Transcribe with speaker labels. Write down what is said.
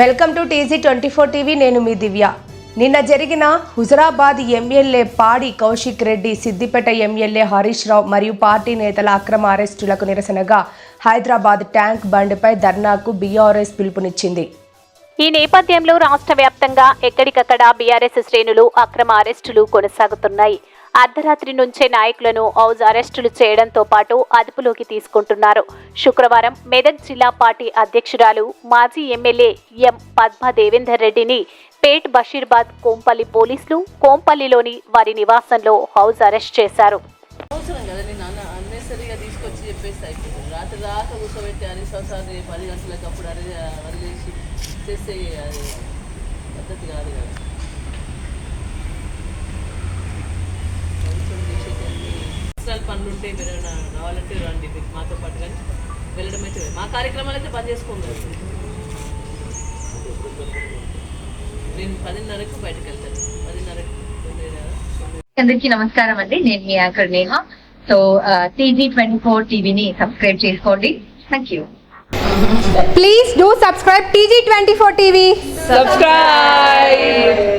Speaker 1: Welcome to TG twenty four TV నేను మీ దివ్య. నిన్న జరిగిన హుజరాబాద్ ఎమ్మెల్యే పాడి కౌశిక్ రెడ్డి సిద్దిపేట ఎమ్మెల్యే హరీష్ రావు మరియు పార్టీ నేతల అక్రమ అరెస్టులకు నిరసనగా హైదరాబాద్ ట్యాంక్ బండ్పై ధర్నాకు బీఆర్ఎస్ పిలుపునిచ్చింది.
Speaker 2: ఈ నేపథ్యంలో రాష్ట్ర వ్యాప్తంగా ఎక్కడికక్కడ బీఆర్ఎస్ శ్రేణులు అక్రమ అరెస్టులు కొనసాగుతున్నాయి. అర్ధరాత్రి నుంచే నాయకులను హౌజ్ అరెస్టులు చేయడంతో పాటు అదుపులోకి తీసుకుంటున్నారు. శుక్రవారం మెదక్ జిల్లా పార్టీ అధ్యక్షురాలు మాజీ ఎమ్మెల్యే ఎం పద్మ దేవేందర్ రెడ్డిని పేట్ బషీర్బాద్ కోంపల్లి పోలీసులు కోంపల్లిలోని వారి నివాసంలో హౌజ్ అరెస్ట్ చేశారు.
Speaker 3: అవసరం కదా నేను అన్న అన్నెసరిగా తీసుకొచ్చి చెప్పేసి రాత్రి దాకా కూర్చోబెట్టి పది గంటలకు అప్పుడు అరే వదిలేసి చేస్తే అది పద్ధతి కాదు కదా. పర్సనల్ పనులు ఉంటే మీరు రావాలంటే రండి మీకు మాతో పాటు కానీ వెళ్ళడం అయితే మా కార్యక్రమాలు అయితే బంద్ చేసుకోండి. నేను పదిన్నరకు బయటకు వెళ్తాను. పదిన్నరకు
Speaker 4: అందరికీ నమస్కారం అండి. నేను మీ anchor Neha. So TG twenty four టీవీని సబ్స్క్రైబ్ చేసుకోండి. Thank you
Speaker 5: Please do subscribe TG24 TV.
Speaker 3: subscribe.